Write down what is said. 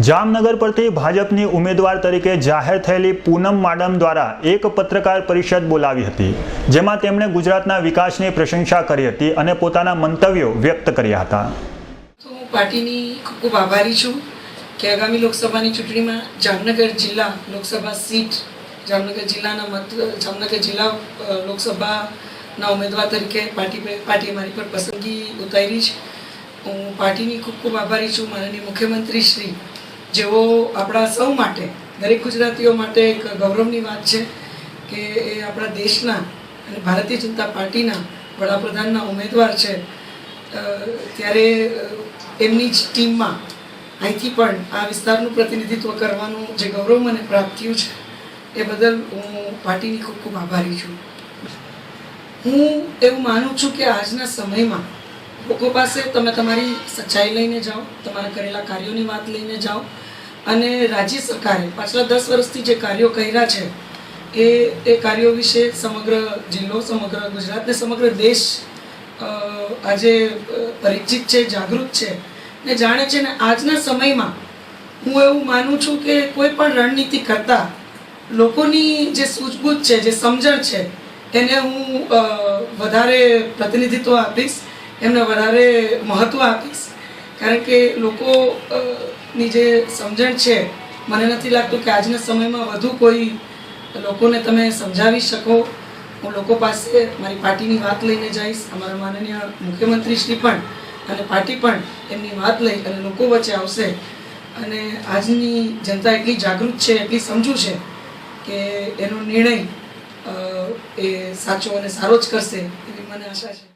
જામનગર પરથી ભાજપની ઉમેદવાર તરીકે જાહેર થયેલી પૂનમ માડમ દ્વારા એક પત્રકાર પરિષદ બોલાવી હતી, જેમાં તેમણે ગુજરાતના વિકાસની પ્રશંસા કરી હતી અને પોતાના મંતવ્યો વ્યક્ત કર્યા હતા. હું પાર્ટીની ખૂબ આભારી છું કે આગામી લોકસભાની ચૂંટણીમાં જામનગર જિલ્લા લોકસભા સીટ, જામનગર જિલ્લાના મત, જામનગર જિલ્લા લોકસભાના ઉમેદવાર તરીકે પાર્ટી પે- પાર્ટીએ મારી પર પસંદગી ઉતારી છે. હું પાર્ટીની ખૂબ ખૂબ આભારી છું. માનનીય મુખ્યમંત્રી શ્રી જેઓ આપણા સૌ માટે, દરેક ગુજરાતીઓ માટે એક ગૌરવની વાત છે કે એ આપણા દેશના અને ભારતીય જનતા પાર્ટીના વડાપ્રધાનના ઉમેદવાર છે. ત્યારે એમની જ ટીમમાં અહીંથી પણ આ વિસ્તારનું પ્રતિનિધિત્વ કરવાનું જે ગૌરવ મને પ્રાપ્ત થયું છે, એ બદલ હું પાર્ટીની ખૂબ ખૂબ આભારી છું. હું એવું માનું છું કે આજના સમયમાં લોકો પાસે તમે તમારી સચ્ચાઈ લઈને જાઓ, તમારા કરેલા કાર્યોની વાત લઈને જાઓ. અને રાજ્ય સરકારે પાછલા દસ વર્ષથી જે કાર્યો કર્યા છે, એ એ કાર્યો વિશે સમગ્ર જિલ્લો, સમગ્ર ગુજરાત ને સમગ્ર દેશ આજે પરિચિત છે, જાગૃત છે ને જાણે છે ને આજના સમયમાં હું એવું માનું છું કે કોઈ પણ રણનીતિ કરતાં લોકોની જે સૂઝબૂઝ છે, જે સમજણ છે, એને હું વધારે પ્રતિનિધિત્વ આપીશ. એમને વધારે મહત્ત્વ આપીશ. કારણ કે લોકો ની જે સમજણ છે, મને નથી લાગતું કે આજના સમયમાં વધુ કોઈ લોકોને તમે સમજાવી શકો. હું લોકો પાસે મારી પાર્ટીની વાત લઈને જઈશ, અમારા માનનીય મુખ્યમંત્રી શ્રી પણ અને પાર્ટી પણ એમની વાત લઈ અને લોકો વચ્ચે આવશે. અને આજની જનતા એટલી જાગૃત છે, એટલી સમજુ છે કે એનો નિર્ણય એ સાચો અને સારો જ કરશે એવી મને આશા છે.